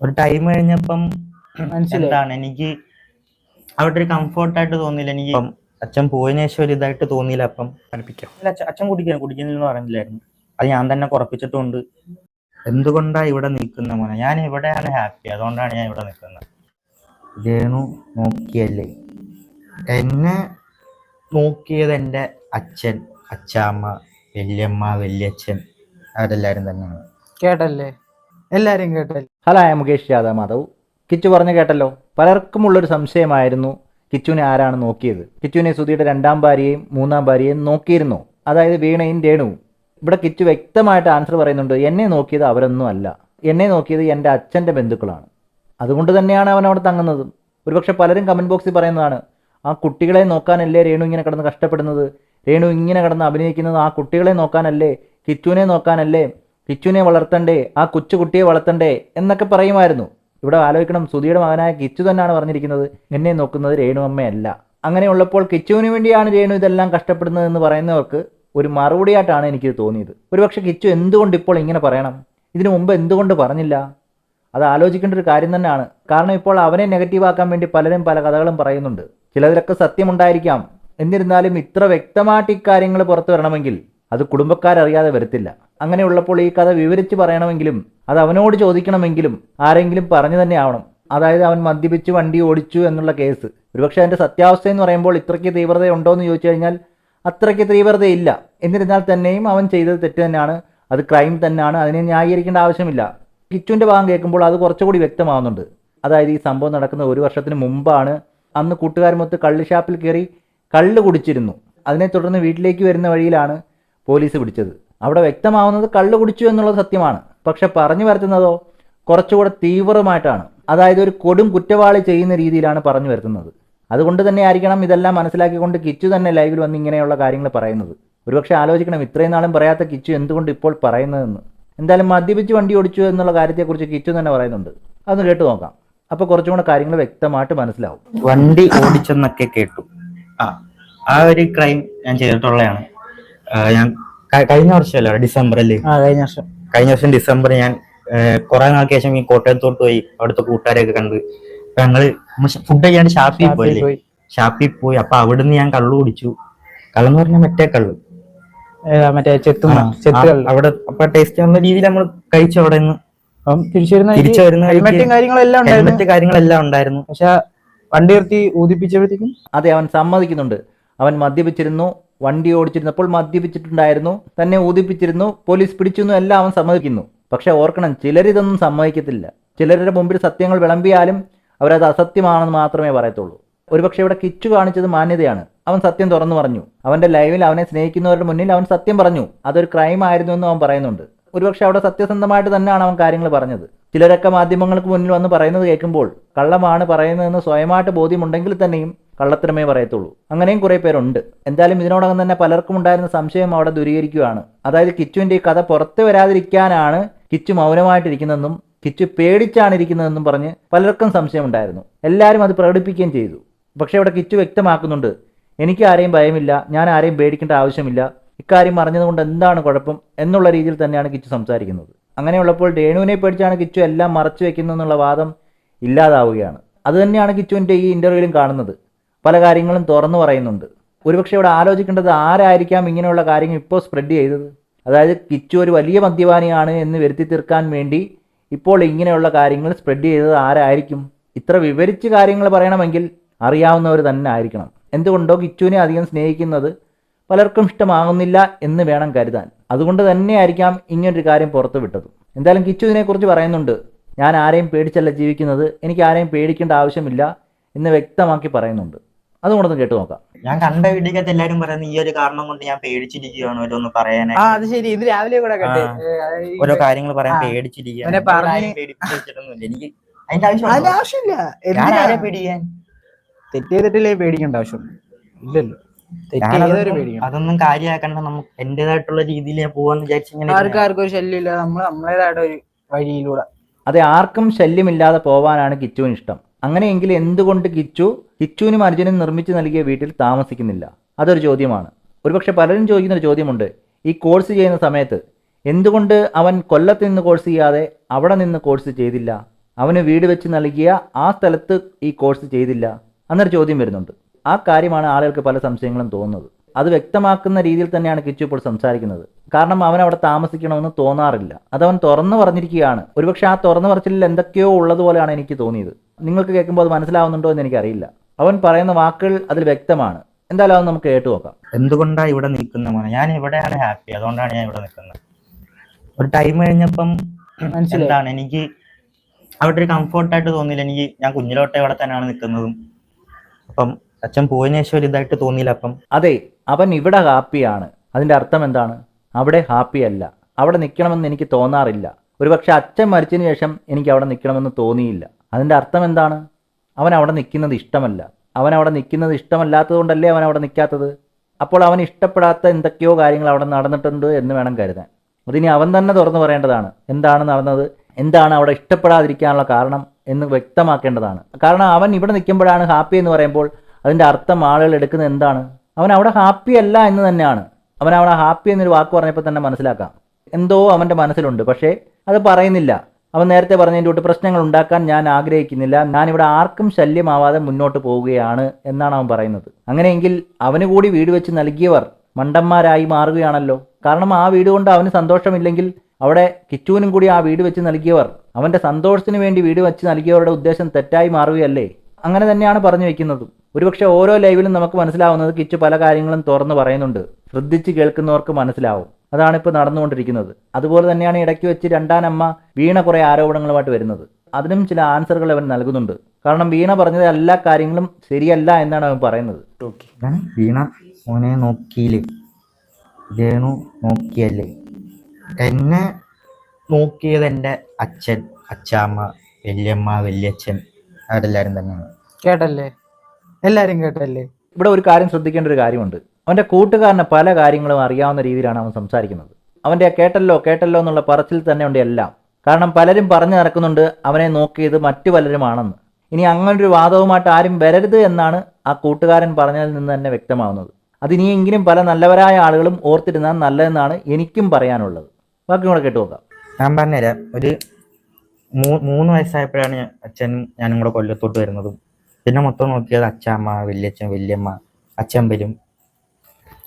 ഒരു ടൈം കഴിഞ്ഞപ്പം മനസ്സിലാണ് എനിക്ക് അവിടെ ഒരു കംഫോർട്ടായിട്ട് തോന്നിയില്ല. എനിക്ക് അച്ഛൻ പോയതിനു ശേഷം ഒരു ഇതായിട്ട് തോന്നിയില്ല. അപ്പം പഠിപ്പിക്കാം. അച്ഛൻ അച്ഛൻ കുടിക്കാൻ കുടിക്കുന്നില്ലെന്ന് പറഞ്ഞില്ലായിരുന്നു അത് ഞാൻ തന്നെ കുറപ്പിച്ചിട്ടുണ്ട്. എന്തുകൊണ്ടാ ഇവിടെ നിൽക്കുന്ന മോനെ? ഞാൻ ഇവിടെയാണ് ഹാപ്പി അതുകൊണ്ടാണ് ഞാൻ ഇവിടെ നിൽക്കുന്നത് രേണു നോക്കിയല്ലേ? എന്നെ നോക്കിയത് എന്റെ അച്ഛൻ അച്ചാമ്മ വല്യമ്മ വല്യച്ഛൻ. അവരെല്ലാരും തന്നെയാണ്. കേട്ടല്ലേ? എല്ലാരും കേട്ടല്ലേ? Hello I Mukesh Yadav Madhav. Kichu പറഞ്ഞു കേട്ടല്ലോ. പലർക്കുമുള്ളൊരു സംശയമായിരുന്നു കിച്ചുവിനെ ആരാണ് നോക്കിയത്. കിച്ചുവിനെ സുധിയുടെ രണ്ടാം ഭാര്യയും മൂന്നാം ഭാര്യയും നോക്കിയിരുന്നു. അതായത് വീണയും രേണുവും. ഇവിടെ കിച്ചു വ്യക്തമായിട്ട് ആൻസർ പറയുന്നുണ്ട് എന്നെ നോക്കിയത് അവരൊന്നും അല്ല. എന്നെ നോക്കിയത് എന്റെ അച്ഛന്റെ ബന്ധുക്കളാണ്. അതുകൊണ്ട് തന്നെയാണ് അവൻ അവിടെ തങ്ങുന്നത്. ഒരുപക്ഷെ പലരും കമന്റ് ബോക്സിൽ പറയുന്നതാണ് ആ കുട്ടികളെ നോക്കാനല്ലേ രേണു ഇങ്ങനെ കിടന്ന് കഷ്ടപ്പെടുന്നത്? രേണു ഇങ്ങനെ കിടന്ന് അഭിനയിക്കുന്നത് ആ കുട്ടികളെ നോക്കാനല്ലേ? കിച്ചുവിനെ നോക്കാനല്ലേ? കിച്ചുവിനെ വളർത്തണ്ടേ ആ കൊച്ചുകുട്ടിയെ വളർത്തണ്ടേ എന്നൊക്കെ പറയുമായിരുന്നു. ഇവിടെ ആലോചിക്കണം സുധിയുടെ മകനായ കിച്ചു തന്നെയാണ് പറഞ്ഞിരിക്കുന്നത്. എന്നെ നോക്കുന്നത് രേണു അമ്മയല്ല. അങ്ങനെയുള്ളപ്പോൾ കിച്ചുവിന് വേണ്ടിയാണ് രേണു ഇതെല്ലാം കഷ്ടപ്പെടുന്നത് എന്ന് പറയുന്നവർക്ക് ഒരു മറുപടിയായിട്ടാണ് എനിക്ക് തോന്നിയത്. ഒരുപക്ഷെ കിച്ചു എന്തുകൊണ്ട് ഇപ്പോൾ ഇങ്ങനെ പറയണം? ഇതിനു മുമ്പ് എന്തുകൊണ്ട് പറഞ്ഞില്ല? അത് ആലോചിക്കേണ്ട ഒരു കാര്യം തന്നെയാണ്. കാരണം ഇപ്പോൾ അവനെ നെഗറ്റീവ് ആക്കാൻ വേണ്ടി പലരും പല കഥകളും പറയുന്നുണ്ട്. ചിലതിലൊക്കെ സത്യമുണ്ടായിരിക്കാം. എന്നിരുന്നാലും ഇത്ര വ്യക്തമായിട്ട് ഇക്കാര്യങ്ങൾ പുറത്തു വരണമെങ്കിൽ അത് കുടുംബക്കാരറിയാതെ വരത്തില്ല. അങ്ങനെയുള്ളപ്പോൾ ഈ കഥ വിവരിച്ച് പറയണമെങ്കിലും അത് അവനോട് ചോദിക്കണമെങ്കിലും ആരെങ്കിലും പറഞ്ഞു തന്നെ ആവണം. അതായത് അവൻ മദ്യപിച്ച് വണ്ടി ഓടിച്ചു എന്നുള്ള കേസ്. ഒരുപക്ഷെ അതിന്റെ സത്യാവസ്ഥ എന്ന് പറയുമ്പോൾ ഇത്രയ്ക്ക് തീവ്രതയുണ്ടോ എന്ന് ചോദിച്ചു കഴിഞ്ഞാൽ അത്രയ്ക്ക് തീവ്രതയില്ല. എന്നിരുന്നാൽ തന്നെയും അവൻ ചെയ്തത് തെറ്റ് തന്നെയാണ്. അത് ക്രൈം തന്നെയാണ്. അതിനെ ന്യായീകരിക്കേണ്ട ആവശ്യമില്ല. കിച്ചുവിന്റെ ഭാഗം കേൾക്കുമ്പോൾ അത് കുറച്ചുകൂടി വ്യക്തമാവുന്നുണ്ട്. അതായത് ഈ സംഭവം നടക്കുന്ന ഒരു വർഷത്തിന് മുമ്പാണ് അന്ന് കൂട്ടുകാരുമൊത്ത് കള്ള് ഷാപ്പിൽ കയറി കള്ള് കുടിച്ചിരുന്നു. അതിനെ തുടർന്ന് വീട്ടിലേക്ക് വരുന്ന വഴിയിലാണ് പോലീസ് പിടിച്ചത്. അവിടെ വ്യക്തമാവുന്നത് കള്ള് കുടിച്ചു എന്നുള്ളത് സത്യമാണ്. പക്ഷെ പറഞ്ഞു വരുത്തുന്നതോ കുറച്ചുകൂടെ തീവ്രമായിട്ടാണ്. അതായത് ഒരു കൊടും കുറ്റവാളി ചെയ്യുന്ന രീതിയിലാണ് പറഞ്ഞു വരുത്തുന്നത്. അതുകൊണ്ട് തന്നെ ആയിരിക്കണം ഇതെല്ലാം മനസ്സിലാക്കിക്കൊണ്ട് കിച്ചു തന്നെ ലൈവിൽ വന്ന് ഇങ്ങനെയുള്ള കാര്യങ്ങൾ പറയുന്നത്. ഒരുപക്ഷെ ആലോചിക്കണം ഇത്രയും നാളും പറയാത്ത കിച്ചു എന്തുകൊണ്ട് ഇപ്പോൾ പറയുന്നതെന്ന്. എന്തായാലും മദ്യപിച്ച് വണ്ടി ഓടിച്ചു എന്നുള്ള കാര്യത്തെക്കുറിച്ച് കിച്ചു തന്നെ പറയുന്നുണ്ട്. അതൊന്ന് കേട്ട് നോക്കാം. അപ്പൊ കുറച്ചും കൂടെ കാര്യങ്ങൾ വ്യക്തമായിട്ട് മനസ്സിലാവും. വണ്ടി ഓടിച്ചെന്നൊക്കെ കേട്ടു. ആ. ആ ഒരു ക്രൈം ഞാൻ ചെയ്തിട്ടുള്ളതാണ്. ഞാൻ കഴിഞ്ഞ വർഷമല്ലോ ഡിസംബറിൽ ആ കഴിഞ്ഞ വർഷം. കഴിഞ്ഞ വർഷം ഡിസംബർ ഞാൻ കുറെ നാൾക്ക് ശേഷം ഈ കോട്ടയത്തോട്ട് പോയി അവിടുത്തെ കൂട്ടുകാരെയൊക്കെ കണ്ട്. അപ്പൊ ഞങ്ങൾ ഫുഡ് കഴിയാണ്ട് ഷാപ്പിൽ ഷാപ്പിൽ പോയില്ലേ? പോയി. ഷാപ്പിൽ പോയി. അപ്പൊ അവിടുന്ന് ഞാൻ കള്ളു കുടിച്ചു. കള്ളെന്ന് പറഞ്ഞാൽ മറ്റേ കള്ള്. മറ്റേ അവിടെ അപ്പൊ ടേസ്റ്റ് ചെയ്യുന്ന രീതിയിൽ നമ്മൾ കഴിച്ചു അവിടെ നിന്ന്. തിരിച്ചു വരുന്ന ഹെൽമെറ്റ് കാര്യങ്ങളെല്ലാം ഉണ്ടായിരുന്നു. പക്ഷെ വണ്ടി നിർത്തി ഊതിപ്പിച്ചപ്പോഴത്തേക്കും അതെ അവൻ സമ്മതിക്കുന്നുണ്ട്. അവൻ മദ്യപിച്ചിരുന്നു. വണ്ടി ഓടിച്ചിരുന്നപ്പോൾ മദ്യപിച്ചിട്ടുണ്ടായിരുന്നു തന്നെ ഊതിപ്പിച്ചിരുന്നു പോലീസ് പിടിച്ചു എന്നും എല്ലാം അവൻ സമ്മതിക്കുന്നു. പക്ഷെ ഓർക്കണം ചിലരിതൊന്നും സമ്മതിക്കത്തില്ല. ചിലരുടെ മുമ്പിൽ സത്യങ്ങൾ വിളമ്പിയാലും അവരത് അസത്യമാണെന്ന് മാത്രമേ പറയത്തുള്ളൂ. ഒരുപക്ഷെ ഇവിടെ കിച്ചു കാണിച്ചത് മാന്യതയാണ്. അവൻ സത്യം തുറന്നു പറഞ്ഞു. അവന്റെ ലൈവിൽ അവനെ സ്നേഹിക്കുന്നവരുടെ മുന്നിൽ അവൻ സത്യം പറഞ്ഞു. അതൊരു ക്രൈം ആയിരുന്നു എന്ന് അവൻ പറയുന്നുണ്ട്. ഒരുപക്ഷെ അവിടെ സത്യസന്ധമായിട്ട് തന്നെയാണ് അവൻ കാര്യങ്ങൾ പറഞ്ഞത്. ചിലരൊക്കെ മാധ്യമങ്ങൾക്ക് മുന്നിൽ വന്ന് പറയുന്നത് കേൾക്കുമ്പോൾ കള്ളമാണ് പറയുന്നതെന്ന് സ്വയമായിട്ട് ബോധ്യമുണ്ടെങ്കിൽ തന്നെയും കള്ളത്തരമേ പറയത്തുള്ളൂ. അങ്ങനെയും കുറേ പേരുണ്ട്. എന്തായാലും ഇതിനോടകം തന്നെ പലർക്കും ഉണ്ടായിരുന്ന സംശയം അവിടെ ദൂരീകരിക്കുകയാണ്. അതായത് കിച്ചുവിന്റെ ഈ കഥ പുറത്തു വരാതിരിക്കാനാണ് കിച്ചു മൗനമായിട്ടിരിക്കുന്നതെന്നും കിച്ചു പേടിച്ചാണ് ഇരിക്കുന്നതെന്നും പറഞ്ഞ് പലർക്കും സംശയമുണ്ടായിരുന്നു. എല്ലാവരും അത് പ്രകടിപ്പിക്കുകയും ചെയ്തു. പക്ഷേ ഇവിടെ കിച്ചു വ്യക്തമാക്കുന്നുണ്ട് എനിക്ക് ആരെയും ഭയമില്ല ഞാൻ ആരെയും പേടിക്കേണ്ട ആവശ്യമില്ല. ഇക്കാര്യം അറിഞ്ഞതുകൊണ്ട് എന്താണ് കുഴപ്പം? എന്നുള്ള രീതിയിൽ തന്നെയാണ് കിച്ചു സംസാരിക്കുന്നത്. അങ്ങനെയുള്ളപ്പോൾ രേണുവിനെ പേടിച്ചാണ് കിച്ചു എല്ലാം മറച്ചു വെക്കുന്നു വാദം ഇല്ലാതാവുകയാണ്. അതുതന്നെയാണ് കിച്ചുവിന്റെ ഈ ഇന്റർവ്യൂവിലും കാണുന്നത്. പല കാര്യങ്ങളും തുറന്നു പറയുന്നുണ്ട്. ഒരുപക്ഷെ ഇവിടെ ആലോചിക്കേണ്ടത് ആരായിരിക്കാം ഇങ്ങനെയുള്ള കാര്യങ്ങൾ ഇപ്പോൾ സ്പ്രെഡ് ചെയ്തത്? അതായത് കിച്ചു ഒരു വലിയ മദ്യപാനിയാണ് എന്ന് വരുത്തി തീർക്കാൻ വേണ്ടി ഇപ്പോൾ ഇങ്ങനെയുള്ള കാര്യങ്ങൾ സ്പ്രെഡ് ചെയ്തത് ആരായിരിക്കും? ഇത്ര വിവരിച്ച് കാര്യങ്ങൾ പറയണമെങ്കിൽ അറിയാവുന്നവർ തന്നെ ആയിരിക്കണം. എന്തുകൊണ്ടോ കിച്ചുവിനെ അധികം സ്നേഹിക്കുന്നത് പലർക്കും ഇഷ്ടമാകുന്നില്ല എന്ന് വേണം കരുതാൻ. അതുകൊണ്ട് തന്നെയായിരിക്കാം ഇങ്ങനൊരു കാര്യം പുറത്തു വിട്ടത്. എന്തായാലും കിച്ചു ഇതിനെക്കുറിച്ച് പറയുന്നുണ്ട്. ഞാൻ ആരെയും പേടിച്ചല്ല ജീവിക്കുന്നത്. എനിക്ക് ആരെയും പേടിക്കേണ്ട ആവശ്യമില്ല എന്ന് വ്യക്തമാക്കി പറയുന്നുണ്ട്. അതുകൊണ്ടൊന്ന് കേട്ട് നോക്കാം. ഞാൻ കണ്ട വീഡിയോക്കകത്ത് എല്ലാരും പറയുന്നത് ഈ ഒരു കാരണം കൊണ്ട് ഞാൻ പേടിച്ചിരിക്കുകയാണ് ഓരോന്ന് ആ അത് ശരി. ഇത് രാവിലെ കൂടെ കണ്ടേ. ഓരോ കാര്യങ്ങൾ പറയാൻ. പേടിച്ചിരിക്കുകയാണ് പറഞ്ഞ് പേടിപ്പിച്ചിട്ടൊന്നുമില്ല എനിക്ക് അതിന്റെ അതിന്റെ ആവശ്യമില്ല. ഞാൻ ആരെ? പേടിക്കാൻ? തെറ്റ് ചെയ്തിട്ടില്ലേ പേടിക്കേണ്ട ആവശ്യം ഇല്ലല്ലോ. അതൊന്നും കാര്യമാക്കണ്ട. നമുക്ക് എന്റേതായിട്ടുള്ള രീതിയിൽ ഞാൻ പോവാന്ന് വിചാരിച്ചു ഇങ്ങനെ ആർക്കും ആർക്കും ഒരു ശല്യമില്ല. നമ്മൾ നമ്മളേതായിട്ട് ഒരു വഴിയിലൂടെ. അതെ ആർക്കും ശല്യമില്ലാതെ പോവാനാണ് കിച്ചുവിന് ഇഷ്ടം. അങ്ങനെയെങ്കിൽ എന്തുകൊണ്ട് കിച്ചു കിച്ചുവിനും അർജുനും നിർമ്മിച്ചു നൽകിയ വീട്ടിൽ താമസിക്കുന്നില്ല? അതൊരു ചോദ്യമാണ്. ഒരുപക്ഷെ പലരും ചോദിക്കുന്ന ഒരു ചോദ്യമുണ്ട്. ഈ കോഴ്സ് ചെയ്യുന്ന സമയത്ത് എന്തുകൊണ്ട് അവൻ കൊല്ലത്ത് നിന്ന് കോഴ്സ് ചെയ്യാതെ അവിടെ നിന്ന് കോഴ്സ് ചെയ്തില്ല? അവന് വീട് വെച്ച് നൽകിയ ആ സ്ഥലത്ത് ഈ കോഴ്സ് ചെയ്തില്ല? എന്നൊരു ചോദ്യം വരുന്നുണ്ട്. ആ കാര്യമാണ് ആളുകൾക്ക് പല സംശയങ്ങളും തോന്നുന്നത്. അത് വ്യക്തമാക്കുന്ന രീതിയിൽ തന്നെയാണ് കിച്ചു ഇപ്പോൾ സംസാരിക്കുന്നത്. കാരണം അവൻ അവിടെ താമസിക്കണമെന്ന് തോന്നാറില്ല. അതവൻ തുറന്നു പറഞ്ഞിരിക്കുകയാണ്. ഒരുപക്ഷെ ആ തുറന്നു പറച്ചിലിൽ എന്തൊക്കെയോ ഉള്ളതുപോലെയാണ് എനിക്ക് തോന്നിയത്. നിങ്ങൾക്ക് കേൾക്കുമ്പോൾ അത് മനസ്സിലാവുന്നുണ്ടോ എന്ന് എനിക്കറിയില്ല. അവൻ പറയുന്ന വാക്കുകൾ അതിൽ വ്യക്തമാണ്. എന്തായാലും അത് നമുക്ക് കേട്ടു നോക്കാം. എന്തുകൊണ്ടാണ് ഇവിടെ നിൽക്കുന്ന മോനെ? ഞാൻ ഇവിടെയാണ് ഹാപ്പി അതുകൊണ്ടാണ് ഞാൻ ഇവിടെ നിൽക്കുന്നത്. ഒരു ടൈം കഴിഞ്ഞപ്പം. എന്താണ്? എനിക്ക് അവിടെ ഒരു കംഫോർട്ടായിട്ട് തോന്നിയില്ല. എനിക്ക് ഞാൻ കുഞ്ഞിലോട്ടെ ഇവിടെ തന്നെയാണ് നിൽക്കുന്നതും. അപ്പം അച്ഛൻ പോയതിനു ശേഷം ഇതായിട്ട് തോന്നിയില്ല അപ്പം. അതെ അവൻ ഇവിടെ ഹാപ്പിയാണ് അതിന്റെ അർത്ഥം എന്താണ്? അവിടെ ഹാപ്പി അല്ല. അവിടെ നിൽക്കണമെന്ന് എനിക്ക് തോന്നാറില്ല. ഒരുപക്ഷെ അച്ഛൻ മരിച്ചതിന് ശേഷം എനിക്ക് അവിടെ നിൽക്കണമെന്ന് തോന്നിയില്ല. അതിന്റെ അർത്ഥം എന്താണ്? അവൻ അവിടെ നിൽക്കുന്നത് ഇഷ്ടമല്ല. അവൻ അവിടെ നിൽക്കുന്നത് ഇഷ്ടമല്ലാത്തതുകൊണ്ടല്ലേ അവൻ അവിടെ നിൽക്കാത്തത് അപ്പോൾ അവൻ ഇഷ്ടപ്പെടാത്ത എന്തൊക്കെയോ കാര്യങ്ങൾ അവിടെ നടന്നിട്ടുണ്ട് എന്ന് വേണം കരുതാൻ. അതിനി അവൻ തന്നെ തുറന്നു പറയേണ്ടതാണ്. എന്താണ് നടന്നത്? എന്താണ് അവിടെ ഇഷ്ടപ്പെടാതിരിക്കാനുള്ള കാരണം എന്ന് വ്യക്തമാക്കേണ്ടതാണ്. കാരണം അവൻ ഇവിടെ നിൽക്കുമ്പോഴാണ് ഹാപ്പി എന്ന് പറയുമ്പോൾ അതിന്റെ അർത്ഥം ആളുകൾ എടുക്കുന്നത് എന്താണ്? അവൻ അവിടെ ഹാപ്പി അല്ല എന്ന് തന്നെയാണ്. അവൻ അവിടെ ഹാപ്പി എന്നൊരു വാക്ക് പറഞ്ഞപ്പോൾ തന്നെ മനസ്സിലാക്കാം. എന്തോ അവന്റെ മനസ്സിലുണ്ട്. പക്ഷേ അത് പറയുന്നില്ല. അവൻ നേരത്തെ പറഞ്ഞതിന്റെ തൊട്ട് പ്രശ്നങ്ങൾ ഉണ്ടാക്കാൻ ഞാൻ ആഗ്രഹിക്കുന്നില്ല. ഞാനിവിടെ ആർക്കും ശല്യമാവാതെ മുന്നോട്ട് പോവുകയാണ് എന്നാണ് അവൻ പറയുന്നത്. അങ്ങനെയെങ്കിൽ അവന് കൂടി വീട് വെച്ച് നൽകിയവർ മണ്ടന്മാരായി മാറുകയാണല്ലോ. കാരണം ആ വീട് കൊണ്ട് അവന് സന്തോഷമില്ലെങ്കിൽ അവിടെ കിച്ചുവിനും കൂടി ആ വീട് വെച്ച് നൽകിയവർ അവന്റെ സന്തോഷത്തിന് വേണ്ടി വീട് വെച്ച് നൽകിയവരുടെ ഉദ്ദേശം തെറ്റായി മാറുകയല്ലേ? അങ്ങനെ തന്നെയാണ് പറഞ്ഞു വെക്കുന്നതും. ഒരുപക്ഷെ ഓരോ ലൈവിലും നമുക്ക് മനസ്സിലാവുന്നത് കിച്ചു പല കാര്യങ്ങളും തുറന്നു പറയുന്നുണ്ട്. ശ്രദ്ധിച്ച് കേൾക്കുന്നവർക്ക് മനസ്സിലാവും. അതാണ് ഇപ്പോൾ നടന്നുകൊണ്ടിരിക്കുന്നത്. അതുപോലെ തന്നെയാണ് ഇടയ്ക്ക് വെച്ച് രണ്ടാനമ്മ വീണ കുറേ ആരോപണങ്ങളുമായിട്ട് വരുന്നത്. അതിനും ചില ആൻസറുകൾ അവൻ നൽകുന്നുണ്ട്. കാരണം വീണ പറഞ്ഞത് എല്ലാ കാര്യങ്ങളും ശരിയല്ല എന്നാണ് അവൻ പറയുന്നത്. ഞാൻ വീണ മോനെ നോക്കിയില്ലേ? വേണു നോക്കിയല്ലേ? എന്നെ നോക്കിയത് എന്റെ അച്ഛൻ അച്ചാമ്മ വല്യമ്മ വല്യച്ഛൻ. അവരെല്ലാരും തന്നെയാണ്. കേട്ടല്ലേ? എല്ലാരും കേട്ടല്ലേ? ഇവിടെ ഒരു കാര്യം ശ്രദ്ധിക്കേണ്ട ഒരു കാര്യമുണ്ട്. അവന്റെ കൂട്ടുകാരനെ പല കാര്യങ്ങളും അറിയാവുന്ന രീതിയിലാണ് അവൻ സംസാരിക്കുന്നത്. അവന്റെ കേട്ടല്ലോ കേട്ടല്ലോ എന്നുള്ള പറച്ചിൽ തന്നെ ഉണ്ട് എല്ലാം. കാരണം പലരും പറഞ്ഞു നടക്കുന്നുണ്ട് അവനെ നോക്കിയത് മറ്റു പലരുമാണെന്ന്. ഇനി ഒരു വാദവുമായിട്ട് ആരും വരരുത് എന്നാണ് ആ കൂട്ടുകാരൻ പറഞ്ഞതിൽ നിന്ന് തന്നെ വ്യക്തമാവുന്നത്. അതിനിയെങ്കിലും പല നല്ലവരായ ആളുകളും ഓർത്തിരുന്നാൽ നല്ലതെന്നാണ് എനിക്കും പറയാനുള്ളത്. ബാക്കി കൂടെ കേട്ടു നോക്കാം. ഞാൻ പറഞ്ഞുതരാം. ഒരു മൂന്ന് വയസ്സായപ്പോഴാണ് അച്ഛനും ഞാനും കൂടെ കൊല്ലത്തോട്ട് വരുന്നതും. പിന്നെ മൊത്തം നോക്കിയത് അച്ഛമ്മ വല്യച്ഛൻ വല്യമ്മ അച്ഛൻ വരും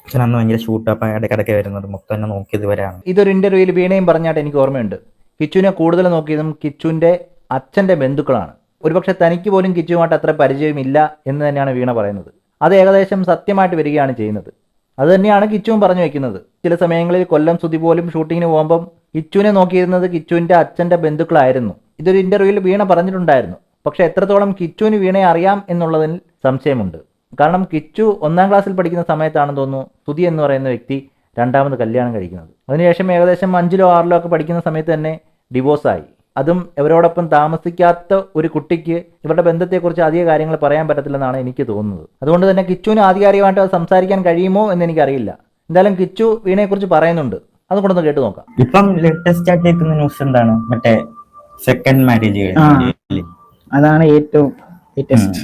അച്ഛൻ അന്ന് ഭയങ്കര ഷൂട്ടപ്പ് ഇടയ്ക്കിടയ്ക്ക് വരുന്നത് മൊത്തം എന്നെ നോക്കിയത് ഇവരാണ്. ഇതൊരു ഇന്റർവ്യൂവിൽ വീണയും പറഞ്ഞാട്ട് എനിക്ക് ഓർമ്മയുണ്ട്. കിച്ചുവിനെ കൂടുതൽ നോക്കിയതും കിച്ചുവിന്റെ അച്ഛന്റെ ബന്ധുക്കളാണ്. ഒരുപക്ഷെ തനിക്ക് പോലും കിച്ചുവുമായിട്ട് അത്ര പരിചയമില്ല എന്ന് തന്നെയാണ് വീണ പറയുന്നത്. അത് ഏകദേശം സത്യമായിട്ട് വരികയാണ് ചെയ്യുന്നത്. അത് തന്നെയാണ് കിച്ചുവും പറഞ്ഞു വെക്കുന്നത്. ചില സമയങ്ങളിൽ കൊല്ലം സുതി പോലും ഷൂട്ടിങ്ങിന് പോകുമ്പം കിച്ചുവിനെ നോക്കിയിരുന്നത് കിച്ചുവിന്റെ അച്ഛന്റെ ബന്ധുക്കളായിരുന്നു. ഇതൊരു ഇന്റർവ്യൂവിൽ വീണ പറഞ്ഞിട്ടുണ്ടായിരുന്നു. പക്ഷെ എത്രത്തോളം കിച്ചുവിന് വീണയെ അറിയാം എന്നുള്ളതിൽ സംശയമുണ്ട്. കാരണം കിച്ചു ഒന്നാം ക്ലാസ്സിൽ പഠിക്കുന്ന സമയത്താണെന്ന് തോന്നുന്നു സുതി എന്ന് പറയുന്ന വ്യക്തി രണ്ടാമത് കല്യാണം കഴിക്കുന്നത്. അതിനുശേഷം ഏകദേശം അഞ്ചിലോ ആറിലോ ഒക്കെ പഠിക്കുന്ന സമയത്ത് തന്നെ ഡിവോഴ്സായി അതും ഇവരോടൊപ്പം താമസിക്കാത്ത ഒരു കുട്ടിക്ക് ഇവരുടെ ബന്ധത്തെക്കുറിച്ച് അധിക കാര്യങ്ങൾ പറയാൻ പറ്റത്തില്ലെന്നാണ് എനിക്ക് തോന്നുന്നത്. അതുകൊണ്ട് തന്നെ കിച്ചുവിന് ആധികാരികമായിട്ട് അത് സംസാരിക്കാൻ കഴിയുമോ എന്ന് എനിക്കറിയില്ല. എന്തായാലും കിച്ചു വീണയെക്കുറിച്ച് പറയുന്നുണ്ട്. അത് കൊണ്ടൊന്ന് കേട്ട് നോക്കാം. ഇപ്പം ലേറ്റസ്റ്റ് ആയിട്ട് കേൾക്കുന്ന ന്യൂസ് എന്താണ്? മറ്റേ സെക്കൻഡ് മാരേജ്. അതാണ് ഏറ്റവും ലേറ്റസ്റ്റ്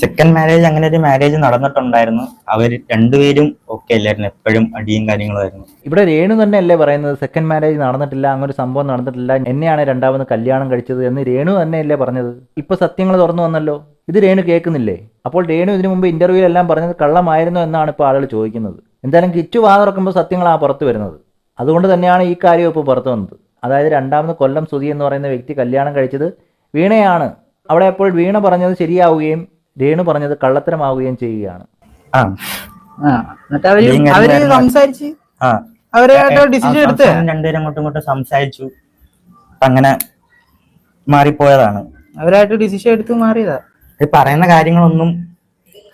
സെക്കൻഡ് മാരേജ് അങ്ങനെ ഒരു മാരേജ് നടന്നിട്ടുണ്ടായിരുന്നു. അവർ രണ്ടുപേരും ഓക്കെ അല്ലായിരുന്നു. എപ്പോഴും അടിയും കാര്യങ്ങളായിരുന്നു ഇവിടെ രേണു തന്നെ അല്ലേ പറയുന്നത്? സെക്കൻഡ് മാരേജ് നടന്നിട്ടില്ല അങ്ങനെ ഒരു സംഭവം നടന്നിട്ടില്ല. എന്നെയാണ് രണ്ടാമത് കല്യാണം കഴിച്ചത് എന്ന് രേണു തന്നെ അല്ലേ പറഞ്ഞത്? ഇപ്പൊ സത്യങ്ങൾ തുറന്നു വന്നല്ലോ. ഇത് രേണു കേൾക്കുന്നില്ലേ? അപ്പോൾ രേണു ഇതിനു മുമ്പ് ഇന്റർവ്യൂവിലെല്ലാം പറഞ്ഞത് കള്ളമായിരുന്നു എന്നാണ് ഇപ്പോൾ ആളുകൾ ചോദിക്കുന്നത്. എന്തായാലും കിച്ചു വാ തുറക്കുമ്പോൾ സത്യങ്ങളാണ് പുറത്ത് വരുന്നത്. അതുകൊണ്ട് തന്നെയാണ് ഈ കാര്യം ഇപ്പോൾ പുറത്തു വന്നത്. അതായത് രണ്ടാമത് കൊല്ലം സുധി എന്ന് പറയുന്ന വ്യക്തി കല്യാണം കഴിച്ചത് വീണയാണ്. അവിടെ അപ്പോൾ വീണ പറഞ്ഞത് ശരിയാവുകയും രേണു പറഞ്ഞത് കള്ളത്തരമാവുകയും ചെയ്യുകയാണ്. ആ. ആ. അവർ അവർ എന്തായിരുന്നു? സംസാരിച്ച്? രണ്ടുപേരും അങ്ങോട്ടും ഇങ്ങോട്ടും അങ്ങനെ മാറിപ്പോയതാണ്. അവരായിട്ട് ഡിസിഷൻ എടുത്ത് മാറിയതാ? ഈ പറയുന്ന കാര്യങ്ങളൊന്നും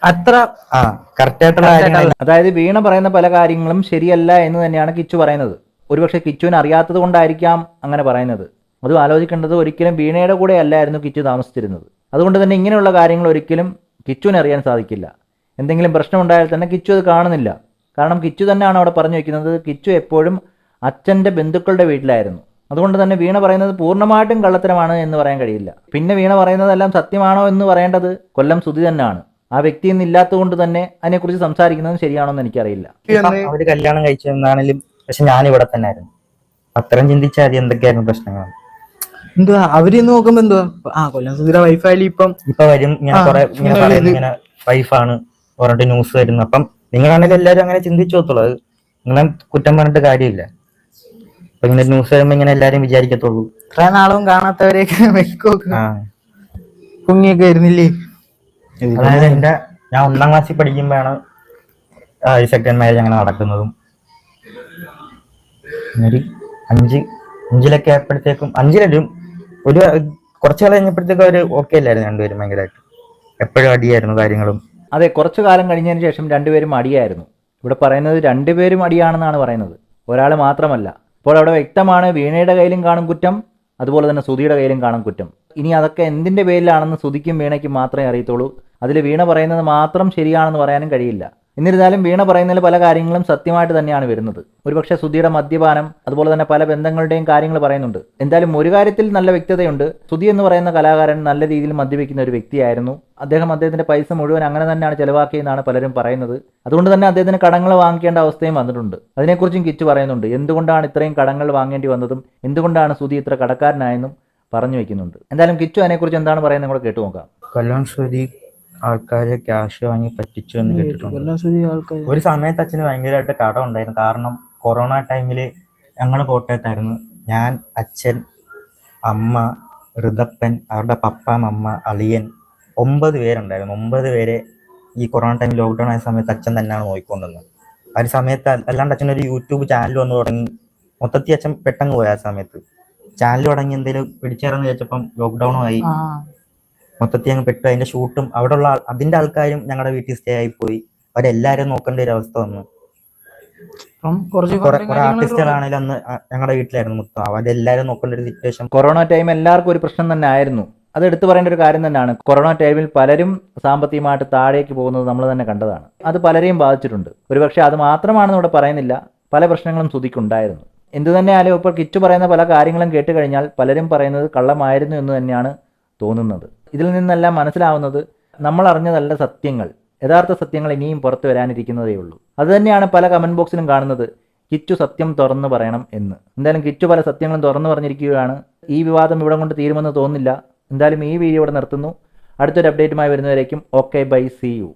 അത്ര ആ കറക്റ്റ് ആയിട്ടുള്ള കാര്യങ്ങൾ അതായത് വീണ പറയുന്ന പല കാര്യങ്ങളും ശരിയല്ല എന്ന് തന്നെയാണ് കിച്ചു പറയുന്നത്. ഒരുപക്ഷെ കിച്ചുവിന് അറിയാത്തത് കൊണ്ടായിരിക്കാം അങ്ങനെ പറയുന്നത്. അതും ആലോചിക്കേണ്ടത് ഒരിക്കലും വീണയുടെ കൂടെ അല്ലായിരുന്നു കിച്ചു താമസിച്ചിരുന്നത്. അതുകൊണ്ട് തന്നെ ഇങ്ങനെയുള്ള കാര്യങ്ങൾ ഒരിക്കലും കിച്ചുവിന് അറിയാൻ സാധിക്കില്ല. എന്തെങ്കിലും പ്രശ്നമുണ്ടായാൽ തന്നെ കിച്ചു അത് കാണുന്നില്ല. കാരണം കിച്ചു തന്നെയാണ് അവിടെ പറഞ്ഞു വെക്കുന്നത് കിച്ചു എപ്പോഴും അച്ഛന്റെ ബന്ധുക്കളുടെ വീട്ടിലായിരുന്നു. അതുകൊണ്ട് തന്നെ വീണ പറയുന്നത് പൂർണമായിട്ടും കള്ളത്തരമാണ് എന്ന് പറയാൻ കഴിയില്ല. പിന്നെ വീണ പറയുന്നതെല്ലാം സത്യമാണോ എന്ന് പറയേണ്ടത് കൊല്ലം സുധി തന്നെയാണ്. ആ വ്യക്തി ഇന്ന് ഇല്ലാത്തതുകൊണ്ട് തന്നെ അതിനെക്കുറിച്ച് സംസാരിക്കുന്നത് ശരിയാണോന്ന് എനിക്കറിയില്ല. അവർ കല്യാണം കഴിച്ചെന്നാണെങ്കിലും പക്ഷെ ഞാൻ ഇവിടെ തന്നെ ആയിരുന്നു അത്രയും ചിന്തിച്ചാൽ മതി എന്തൊക്കെയായിരുന്നു പ്രശ്നങ്ങൾ എന്തുവാ? അവർ നോക്കുമ്പോ എന്തുവാ? ആ കൊല്ലം സുധീര വൈഫായാലും ഇപ്പം ഇപ്പൊ വരും കുറെ ഇങ്ങനെ ഇങ്ങനെ പറയുന്നു ഇത്. ഇങ്ങനെ വൈഫാണ് പറഞ്ഞിട്ട് ന്യൂസ് വരുന്നു. അപ്പം നിങ്ങളാണെങ്കിൽ എല്ലാവരും അങ്ങനെ ചിന്തിച്ചു അത് നിങ്ങളെ കുറ്റം പറഞ്ഞിട്ട് കാര്യമില്ല. അപ്പൊ ഇങ്ങനെ ന്യൂസ് വരുമ്പോ ഇങ്ങനെ എല്ലാരും വിചാരിക്കത്തുള്ളൂ. ഇത്ര നാളും കാണാത്തവരെയൊക്കെ വെക്കോക്ക് ആ. കുങ്ങിയൊക്കെ വരുന്നില്ലേ? അതായത് എന്റെ ഞാൻ ഒന്നാം ക്ലാസ്സിൽ പഠിക്കുമ്പോഴാണ് സെക്കൻഡ് മാരേജ് അങ്ങനെ നടക്കുന്നതും. ഒരു അഞ്ച് അഞ്ചിലൊക്കെ ആയപ്പോഴത്തേക്കും അഞ്ചിലും ഒരു കുറച്ചു കാലം കഴിഞ്ഞപ്പോഴത്തേക്കും അവർ ഓക്കെ അല്ലായിരുന്നു രണ്ടുപേരും ഭയങ്കരമായിട്ട് എപ്പോഴും അടിയായിരുന്നു കാര്യങ്ങളും. അതെ കുറച്ചു കാലം കഴിഞ്ഞതിന് ശേഷം രണ്ടുപേരും അടിയായിരുന്നു. ഇവിടെ പറയുന്നത് രണ്ടുപേരും അടിയാണെന്നാണ് പറയുന്നത്. ഒരാൾ മാത്രമല്ല. ഇപ്പോൾ അവിടെ വ്യക്തമാണ് വീണയുടെ കയ്യിലും കാണും കുറ്റം അതുപോലെ തന്നെ സുധിയുടെ കയ്യിലും കാണും കുറ്റം. ഇനി അതൊക്കെ എന്തിന്റെ പേരിലാണെന്ന് സുധിക്കും വീണയ്ക്ക് മാത്രമേ അറിയത്തുള്ളൂ. അതിൽ വീണ പറയുന്നത് മാത്രം ശരിയാണെന്ന് പറയാനും കഴിയില്ല. എന്നിരുന്നാലും വീണ പറയുന്നതിൽ പല കാര്യങ്ങളും സത്യമായിട്ട് തന്നെയാണ് വരുന്നത്. ഒരുപക്ഷെ സുധിയുടെ മദ്യപാനം അതുപോലെ തന്നെ പല ബന്ധങ്ങളുടെയും കാര്യങ്ങൾ പറയുന്നുണ്ട്. എന്തായാലും ഒരു കാര്യത്തിൽ നല്ല വ്യക്തതയുണ്ട്. സുധി എന്ന് പറയുന്ന കലാകാരൻ നല്ല രീതിയിൽ മദ്യപിക്കുന്ന ഒരു വ്യക്തിയായിരുന്നു. അദ്ദേഹം അദ്ദേഹത്തിന്റെ പൈസ മുഴുവൻ അങ്ങനെ തന്നെയാണ് ചെലവാക്കിയെന്നാണ് പലരും പറയുന്നത്. അതുകൊണ്ട് തന്നെ അദ്ദേഹത്തിന് കടങ്ങൾ വാങ്ങിക്കേണ്ട അവസ്ഥയും വന്നിട്ടുണ്ട്. അതിനെക്കുറിച്ചും കിച്ചു പറയുന്നുണ്ട്. എന്തുകൊണ്ടാണ് ഇത്രയും കടങ്ങൾ വാങ്ങേണ്ടി വന്നതും? എന്തുകൊണ്ടാണ് സുധി ഇത്ര കടക്കാരനായെന്നും? പറഞ്ഞു വെക്കുന്നുണ്ട്. എന്തായാലും കിച്ചു അതിനെക്കുറിച്ച് എന്താണ് പറയുന്നത് കൂടെ കേട്ടു നോക്കാം. കൊല്ലം ശ്രുതി ആൾക്കാരെ ക്യാഷ് വാങ്ങി പറ്റിച്ചു എന്ന് കേട്ടിട്ടുണ്ട്. ഒരു സമയത്ത് അച്ഛന് ഭയങ്കരമായിട്ട് കടം ഉണ്ടായിരുന്നു. കാരണം കൊറോണ ടൈമിൽ ഞങ്ങൾ കോട്ടയത്തായിരുന്നു ഞാൻ അച്ഛൻ അമ്മ ഋതപ്പൻ അവരുടെ പപ്പ മമ്മ അളിയൻ ഒമ്പത് പേരുണ്ടായിരുന്നു. ഒമ്പത് പേരെ ഈ കൊറോണ ടൈം ലോക്ക്ഡൗൺ ആയ സമയത്ത് അച്ഛൻ തന്നെയാണ് നോക്കിക്കൊണ്ടിരുന്നത്. ആ ഒരു സമയത്ത് അല്ലാണ്ട് അച്ഛൻ ഒരു യൂട്യൂബ് ചാനൽ വന്ന് തുടങ്ങി. മൊത്തത്തിൽ അച്ഛൻ പെട്ടെന്ന് പോയ ആ സമയത്ത്. ചാനൽ തുടങ്ങി എന്തെങ്കിലും പിടിച്ചേർന്ന് ചോദിച്ചപ്പം ലോക്ക്ഡൗണും ആയി. മൊത്തത്തിൽ അങ്ങ് പെട്ടു. അതിന്റെ ഷൂട്ടും അവിടെ ഉള്ള അതിന്റെ ആൾക്കാരും ഞങ്ങളുടെ വീട്ടിൽ സ്റ്റേ ആയി പോയി. അവരെല്ലാരും നോക്കേണ്ട ഒരു അവസ്ഥ വന്നു. കുറെ ആർട്ടിസ്റ്റുകളാണെങ്കിലും അന്ന് ഞങ്ങളുടെ വീട്ടിലായിരുന്നു മൊത്തം. അവരെല്ലാരും നോക്കേണ്ട ഒരു സിറ്റുവേഷൻ കൊറോണ ടൈം എല്ലാവർക്കും ഒരു പ്രശ്നം തന്നെ ആയിരുന്നു. അത് എടുത്തു പറയേണ്ട ഒരു കാര്യം തന്നെയാണ്. കൊറോണ ടൈമിൽ പലരും സാമ്പത്തികമായിട്ട് താഴേക്ക് പോകുന്നത് നമ്മൾ തന്നെ കണ്ടതാണ്. അത് പലരെയും ബാധിച്ചിട്ടുണ്ട്. ഒരുപക്ഷെ അത് മാത്രമാണെന്ന് ഇവിടെ പറയുന്നില്ല. പല പ്രശ്നങ്ങളും സുധിക്കുണ്ടായിരുന്നു എന്തു തന്നെയാലും ഇപ്പോൾ കിച്ചു പറയുന്ന പല കാര്യങ്ങളും കേട്ട് കഴിഞ്ഞാൽ പലരും പറയുന്നത് കള്ളമായിരുന്നു എന്ന് തന്നെയാണ് തോന്നുന്നത്. ഇതിൽ നിന്നെല്ലാം മനസ്സിലാവുന്നത് നമ്മൾ അറിഞ്ഞതല്ല സത്യങ്ങൾ. യഥാർത്ഥ സത്യങ്ങൾ ഇനിയും പുറത്തു വരാനിരിക്കുന്നതേ ഉള്ളൂ. അതുതന്നെയാണ് പല കമന്റ് ബോക്സിലും കാണുന്നത്. കിച്ചു സത്യം തുറന്നു പറയണം എന്ന്. എന്തായാലും കിച്ചു പല സത്യങ്ങളും തുറന്നു പറഞ്ഞിരിക്കുകയാണ്. ഈ വിവാദം ഇവിടെ കൊണ്ട് തീരുമെന്ന് തോന്നുന്നില്ല. എന്തായാലും ഈ വീഡിയോ ഇവിടെ നിർത്തുന്നു. അടുത്തൊരു അപ്ഡേറ്റുമായി വരുന്നവരേക്കും ഓക്കെ ബൈ സി യു